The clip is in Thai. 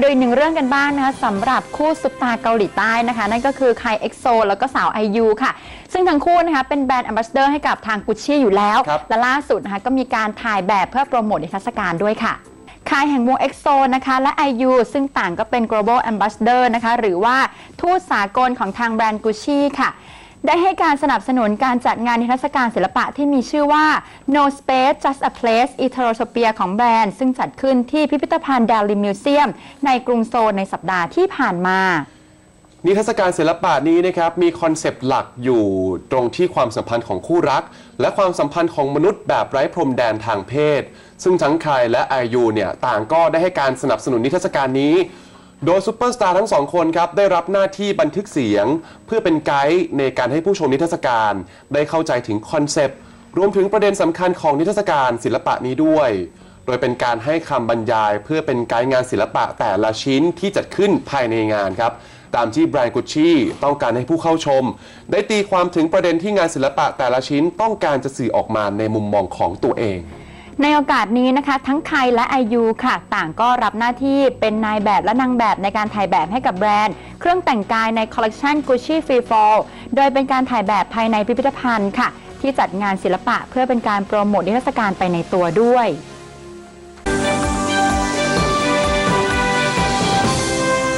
มาดูอีกหนึ่งเรื่องกันบ้างนะคะสำหรับคู่ซุปตาเกาหลีใต้นะคะ นั่นก็คือไคเอ็กโซแล้วก็สาวไอยูค่ะ ซึ่งทั้งคู่นะคะเป็นแบรนด์แอมบาสเดอร์ให้กับทางกุชชี่อยู่แล้วครับและล่าสุดนะคะก็มีการถ่ายแบบเพื่อโปรโมทนิทรรศการด้วยค่ะค่ายแห่งวง EXO นะคะและ IU ซึ่งต่างก็เป็น global ambassador นะคะหรือว่าทูตสากลของทางแบรนด์กุชชี่ค่ะ ได้ให้การสนับสนุนการจัดงานนิทรรศการศิลปะที่มีชื่อว่า No Space Just a Place Eterotopia ของแบรนด์ ซึ่งจัดขึ้นที่พิพิธภัณฑ์ดาลิมิวเซียม ในกรุงโซลในสัปดาห์ที่ผ่านมานิทรรศการศิลปะนี้นะครับมีคอนเซปต์หลักอยู่ตรงที่ความสัมพันธ์ของคู่รัก และความสัมพันธ์ของมนุษย์แบบไร้พรมแดนทางเพศ ซึ่งทั้งคายและไอยูเนี่ยต่างก็ได้ให้การสนับสนุนนิทรรศการนี้ โดยซูเปอร์สตาร์ทั้งสองคนครับได้รับหน้าที่บันทึกเสียง เพื่อเป็นไกด์ในการให้ผู้ชมนิทรรศการ ได้เข้าใจถึงคอนเซปต์รวมถึงประเด็นสำคัญของนิทรรศการศิลปะนี้ด้วย โดยเป็นการให้คำบรรยายเพื่อเป็นไกด์งานศิลปะแต่ละชิ้นที่จัดขึ้นภายในงานครับตามที่แบรนด์กุชชี่ต้องการให้ผู้เข้าชม ได้ตีความถึงประเด็นที่งานศิลปะแต่ละชิ้นต้องการจะสื่อออกมาในมุมมองของตัวเอง ในโอกาสนี้นะคะทั้งไคและไอยูค่ะ ต่างก็รับหน้าที่เป็นนายแบบและนางแบบในการถ่ายแบบให้กับแบรนด์ เครื่องแต่งกายในคอลเลกชัน Gucci Free Fall โดยเป็นการถ่ายแบบภายในพิพิธภัณฑ์ค่ะ ที่จัดงานศิลปะเพื่อเป็นการโปรโมทนิทรรศการไปในตัวด้วย